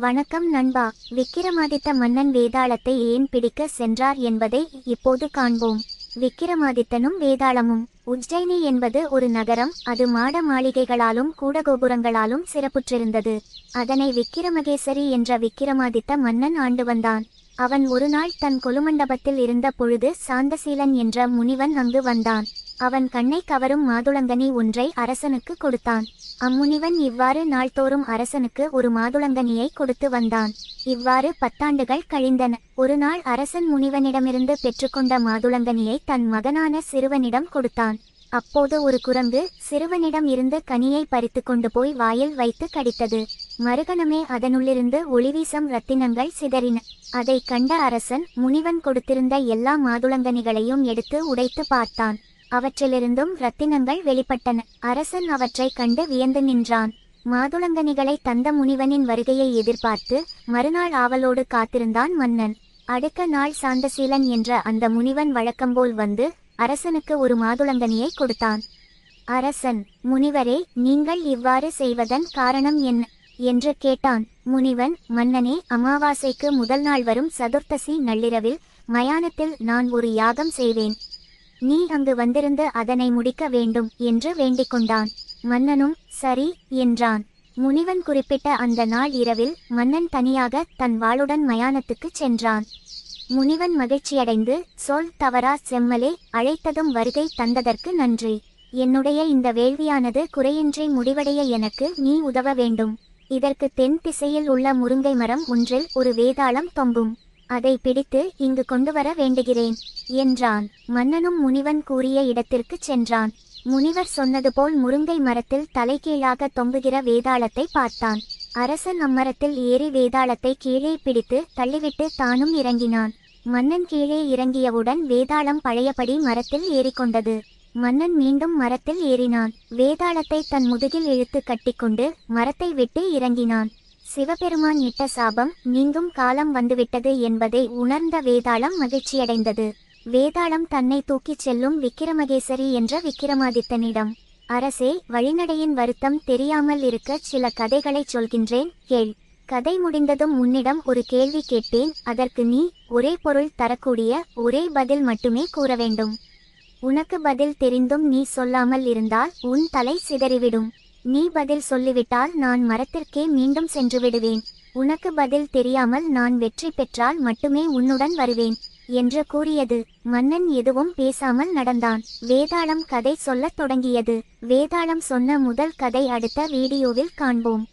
வணக்கம் நண்பா. விக்கிரமாதித்த மன்னன் வேதாளத்தை ஏன் பிடிக்க சென்றார் என்பதை இப்போது காண்போம். விக்கிரமாதித்தனும் வேதாளமும். உஜ்ஜயினி என்பது ஒரு நகரம். அது மாட மாளிகைகளாலும் கூடகோபுரங்களாலும் சிறப்புற்றிருந்தது. அதனை விக்கிரமகேசரி என்ற விக்கிரமாதித்த மன்னன் ஆண்டு வந்தான். அவன் ஒருநாள் தன் கொலுமண்டபத்தில் இருந்த பொழுது சாந்தசீலன் என்ற முனிவன் அங்கு வந்தான். அவன் கண்ணை கவரும் மாதுளங்கனி ஒன்றை அரசனுக்கு கொடுத்தான். அம்முனிவன் இவ்வாறு நாள்தோறும் அரசனுக்கு ஒரு மாதுளங்கனியை கொடுத்து வந்தான். இவ்வாறு பத்தாண்டுகள் கழிந்தன. ஒரு நாள் அரசன் முனிவனிடமிருந்து பெற்றுக்கொண்ட மாதுளங்கனியை தன் மகனான சிறுவனிடம் கொடுத்தான். அப்போது ஒரு குரங்கு சிறுவனிடம் இருந்து கனியை பறித்து கொண்டு போய் வாயில் வைத்து கடித்தது. மறுகணமே அதனுள்ளிருந்து ஒளிவீசம் ரத்தினங்கள் சிதறின. அதை கண்ட அரசன் முனிவன் கொடுத்திருந்த எல்லா மாதுளங்கனிகளையும் எடுத்து உடைத்து பார்த்தான். அவற்றிலிருந்தும் ரத்தினங்கள் வெளிப்பட்டன. அரசன் அவற்றைக் கண்டு வியந்து நின்றான். மாதுளங்கனிகளை தந்த முனிவனின் வருகையை எதிர்பார்த்து மறுநாள் ஆவலோடு காத்திருந்தான் மன்னன். அடுத்த நாள் சாந்தசீலன் என்ற அந்த முனிவன் வழக்கம்போல் வந்து அரசனுக்கு ஒரு மாதுளங்கனியை கொடுத்தான். அரசன் முனிவரே நீங்கள் இவ்வாறு செய்வதன் காரணம் என்ன என்று கேட்டான். முனிவன் மன்னனே அமாவாசைக்கு முதல் நாள் வரும் சதுர்த்தசி நள்ளிரவில் மயானத்தில் நான் ஒரு யாகம் செய்வேன். நீ அங்கு வந்திருந்து அதனை முடிக்க வேண்டும் என்று வேண்டிக் கொண்டான் மன்னனும் சரி என்றான். முனிவன் குறிப்பிட்ட அந்த நாள் இரவில் மன்னன் தனியாக தன் வாளுடன் மயானத்துக்குச் சென்றான். முனிவன் மகிழ்ச்சியடைந்து சொல் தவறா செம்மலே அழைத்ததும் வருகை தந்ததற்கு நன்றி. என்னுடைய இந்த வேள்வியானது குறையின்றி முடிவடைய எனக்கு நீ உதவ வேண்டும். இதற்கு தென் திசையில் உள்ள முருங்கை மரம் ஒன்றில் ஒரு வேதாளம் தொங்கும். அதை பிடித்து இங்கு கொண்டு வர வேண்டுகிறேன் என்றான். மன்னனும் முனிவன் கூறிய இடத்திற்கு சென்றான். முனிவர் சொன்னது போல் முருங்கை மரத்தில் தலைகீழாக தொங்குகிற வேதாளத்தை பார்த்தான். அரசன் அம்மரத்தில் ஏறி வேதாளத்தை கீழே பிடித்து தள்ளிவிட்டு தானும் இறங்கினான். மன்னன் கீழே இறங்கியவுடன் வேதாளம் பழையபடி மரத்தில் ஏறிக்கொண்டது. மன்னன் மீண்டும் மரத்தில் ஏறினான். வேதாளத்தை தன் முதுகில் இழுத்து கட்டிக்கொண்டு மரத்தை விட்டு இறங்கினான். சிவபெருமான் இட்ட சாபம் நீங்கும் காலம் வந்துவிட்டது என்பதை உணர்ந்த வேதாளம் மகிழ்ச்சியடைந்தது. வேதாளம் தன்னை தூக்கிச் செல்லும் விக்கிரமகேசரி என்ற விக்கிரமாதித்தனிடம் அரசே வழிநடையின் வருத்தம் தெரியாமல் இருக்க சில கதைகளைச் சொல்கின்றேன் கேள். கதை முடிந்ததும் உன்னிடம் ஒரு கேள்வி கேட்பேன் அதற்கு நீ ஒரே பொருள் தரக்கூடிய ஒரே பதில் மட்டுமே கூற வேண்டும். உனக்கு பதில் தெரிந்தும் நீ சொல்லாமல் இருந்தால் உன் தலை சிதறிவிடும். நீ பதில் சொல்லிவிட்டால் நான் மரத்திற்கே மீண்டும் சென்று விடுவேன். உனக்கு பதில் தெரியாமல் நான் வெற்றி பெற்றால் மட்டுமே உன்னுடன் வருவேன் என்று கூறியது. மன்னன் எதுவும் பேசாமல் நடந்தான். வேதாளம் கதை சொல்லத் தொடங்கியது. வேதாளம் சொன்ன முதல் கதை அடுத்த வீடியோவில் காண்போம்.